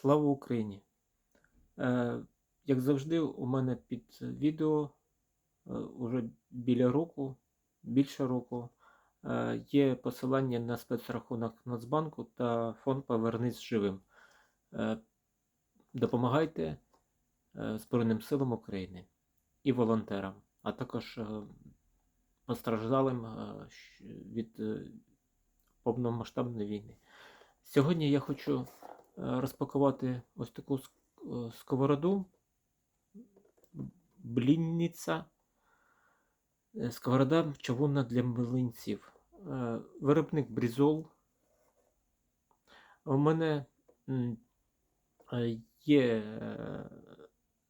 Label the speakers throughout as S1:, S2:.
S1: Слава Україні! Е, як завжди, у мене під відео е, уже біля року, більше року, е, є посилання на спецрахунок Нацбанку та фонд Повернись живим. Допомагайте Збройним силам України і волонтерам, а також постраждалим від повномасштабної війни. Сьогодні я хочу розпакувати ось таку е, сковороду. Блінниця. Е, Сковорода чавунна для млинців. Е, Виробник Брізол. У мене є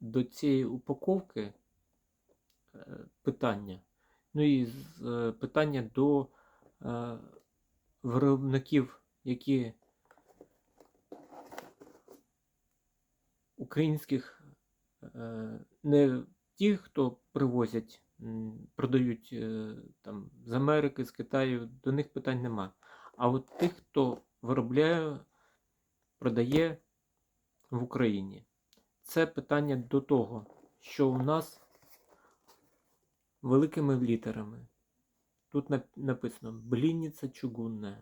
S1: до цієї упаковки питання. Ну і питання до виробників, які українських, е, не ті, хто привозять, продають е, там з Америки, з Китаю, до них питань нема. А от тих, хто виробляє, продає в Україні. Це питання до того, що у нас великими літерами. Тут написано Блінниця чугунна.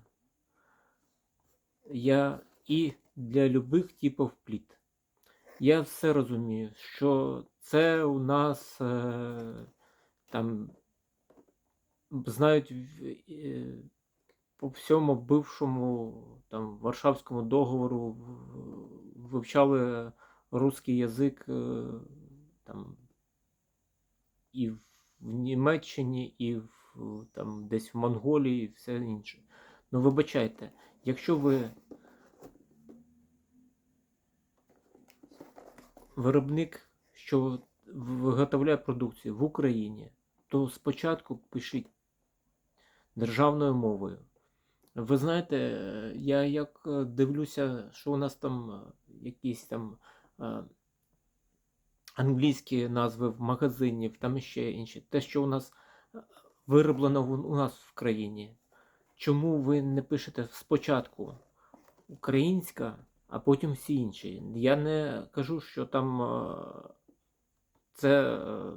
S1: Я і для любих типів пліт. Я все розумію, що це у нас е, там знають е, по всьому бившому там Варшавському договору вивчали русський язик е, там і в Німеччині, і в, там десь в Монголії, і все інше. Ну, вибачайте, якщо ви виробник, що виготовляє продукцію в Україні, то спочатку пишіть державною мовою. Ви знаєте, я як е, дивлюся, що у нас там е, якісь там е, англійські назви в магазинів, там ще інші. Те, що у нас вироблено у нас в країні. Чому ви не пишете спочатку українська, а потім всі інші? Я не кажу, що там е, це. е,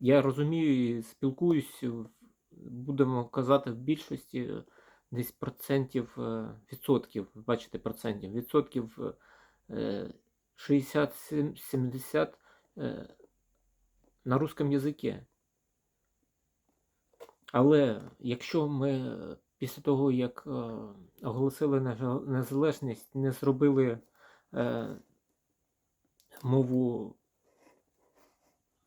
S1: Я розумію і спілкуюсь, будемо казати, в більшості десь процентів, е, відсотків, бачите, процентів, відсотків е, 60-70 е, на русском язикі. Але якщо ми після того, як е, оголосили незалежність, не зробили е, мову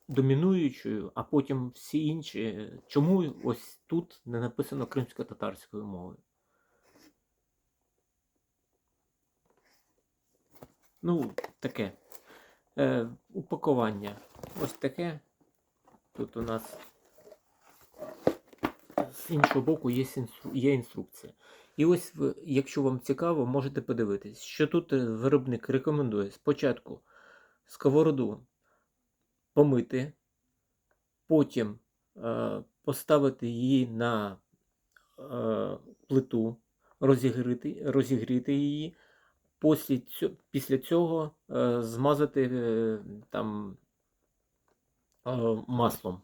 S1: домінуючою, а потім всі інші, чому ось тут не написано кримсько-татарською мовою? Ну, таке. Е, упакування. Ось таке. Тут у нас з іншого боку є, є інструкція. І ось, якщо вам цікаво, можете подивитись, що тут е, виробник рекомендує спочатку сковороду помити, потім е, поставити її на е, плиту, розігріти, розігріти її, після цього е, змазати е, там е, маслом.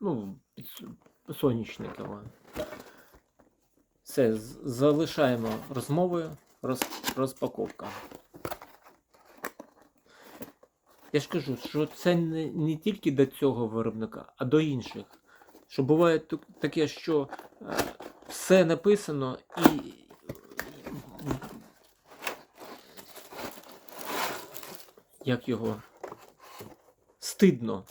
S1: Ну, соняшникове. Все, залишаємо розмовою, роз, розпаковка. Я ж кажу, що це не, не тільки до цього виробника, а до інших. Що буває таке, що е, все написано і. Як його? Стидно.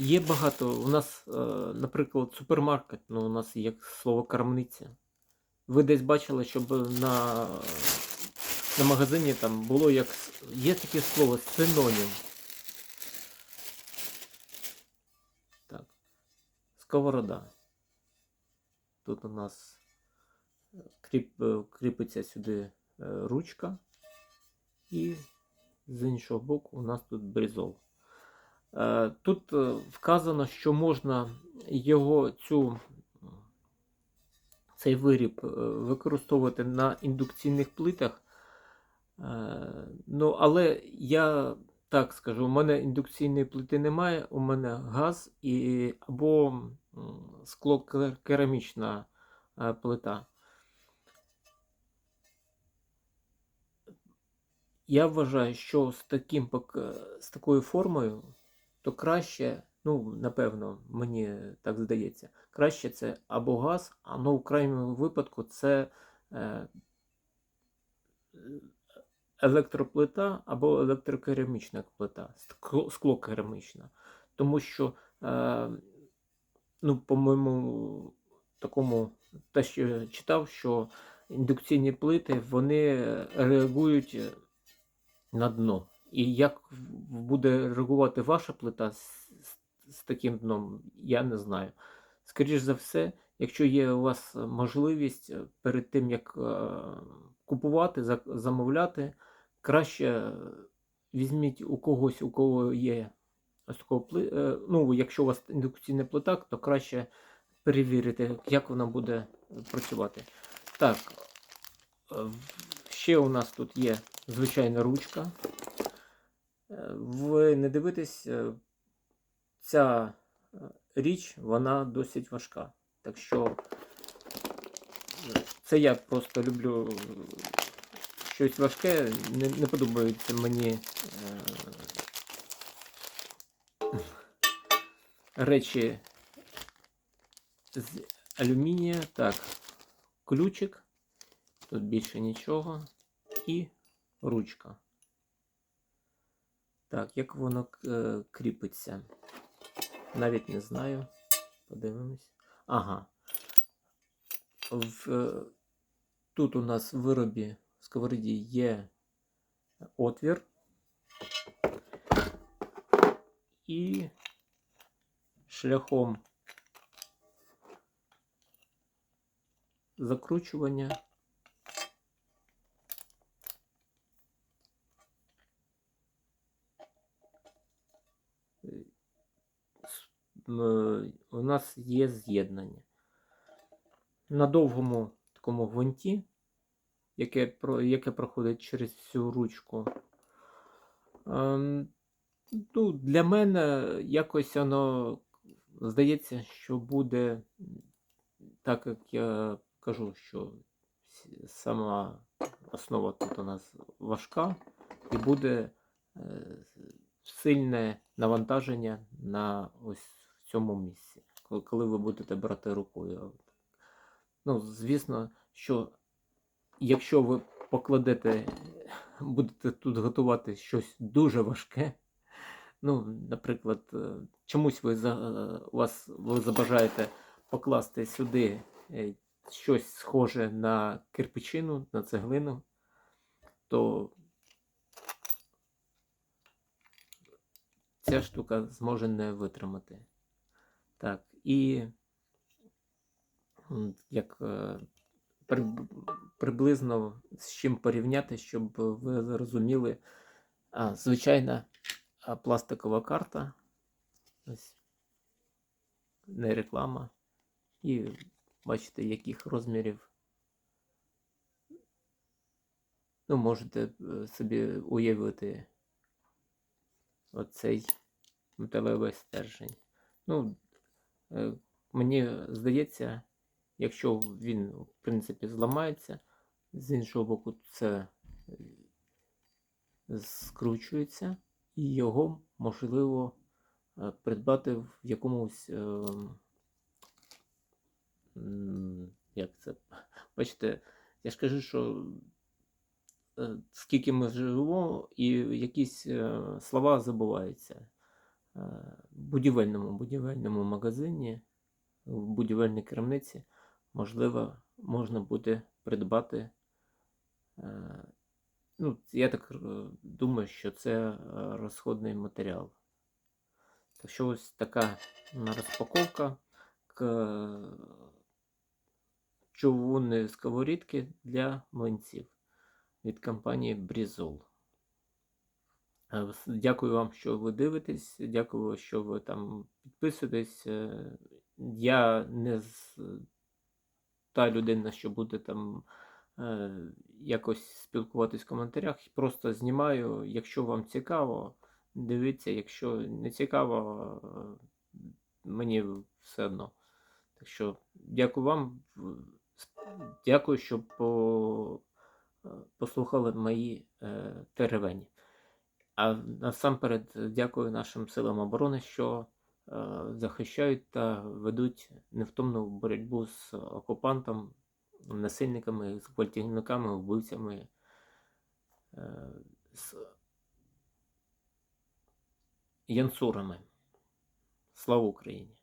S1: Є багато. У нас, е, наприклад, супермаркет, ну у нас є слово крамниця. Ви десь бачили, щоб на, на магазині там було як. Є таке слово синонім. Так. Сковорода. Тут у нас е, кріп, е, кріпиться сюди ручка. І з іншого боку у нас тут брізол. Е, Тут е, вказано, що можна його цю цей виріб е, використовувати на індукційних плитах. Ну, але я так скажу, у мене індукційної плити немає, у мене газ і або склокерамічна плита. Я вважаю, що з, таким, з такою формою, то краще, ну, напевно, мені так здається, краще це або газ, а ну, в крайньому випадку це е, електроплита або електрокерамічна плита, склокерамічна. Тому що, е, ну, по моєму такому, те, що читав, що індукційні плити вони реагують на дно. І як буде реагувати ваша плита з, з, таким дном, я не знаю. Скоріш за все, якщо є у вас можливість е, перед тим, як е, купувати, за- замовляти, краще е, візьміть у когось, у кого є ось такого пли... е, Ну, якщо у вас індукційний плита, то краще перевірити, як вона буде працювати. Так, е, ще у нас тут є звичайна ручка. Ви не дивитесь, е, ця е, річ, вона досить важка. Так що е, це я просто люблю щось важке, не, не подобається мені е, речі з алюмінія. Так, ключик, тут більше нічого, і ручка. Так, як воно е, кріпиться? Навіть не знаю. Подивимось. Ага. В, е, тут у нас в виробі сковороді є отвір. І шляхом закручування у нас є з'єднання. На довгому такому гвинті, яке, яке проходить через всю ручку. ем, Ну, для мене якось воно здається, що буде, так як я кажу, що сама основа тут у нас важка, і буде е, сильне навантаження на ось цьому місці, коли- ви будете брати рукою. Ну, звісно, що якщо ви покладете, будете тут готувати щось дуже важке, ну, наприклад, е, чомусь ви е, вас ви забажаєте покласти сюди е, щось схоже на кирпичину, на цеглину, то ця штука зможе не витримати. Так, і як е, приб- приблизно з чим порівняти, щоб ви зрозуміли, а, звичайна пластикова карта. Ось не реклама. І бачите, яких розмірів. Ну, можете е, собі уявити оцей металевий стержень. Ну, мені здається, якщо він, в принципі, зламається, з іншого боку, це е, скручується, і його можливо е, придбати в якомусь. е, Як це? Бачите, я ж кажу, що е, скільки ми живемо, і якісь е, слова забуваються. В будівельному будівельному магазині, в будівельній крамниці, можливо, можна буде придбати. е, Ну, я так е, думаю, що це е, розходний матеріал. Так що ось така розпаковка човунної сковорідки для млинців від компанії Брізол. Е, Дякую вам, що ви дивитесь. Дякую, що ви там підписуєтесь. Е, Я не та людина, що буде там е, якось спілкуватись в коментарях, просто знімаю. Якщо вам цікаво, дивіться, якщо не цікаво, мені все одно. Так що дякую вам. Дякую, що по, послухали мої е, теревені. А насамперед дякую нашим силам оборони, що е, захищають та ведуть невтомну боротьбу з окупантом, насильниками, з гвалтівниками, вбивцями, е, з янцурами. Слава Україні!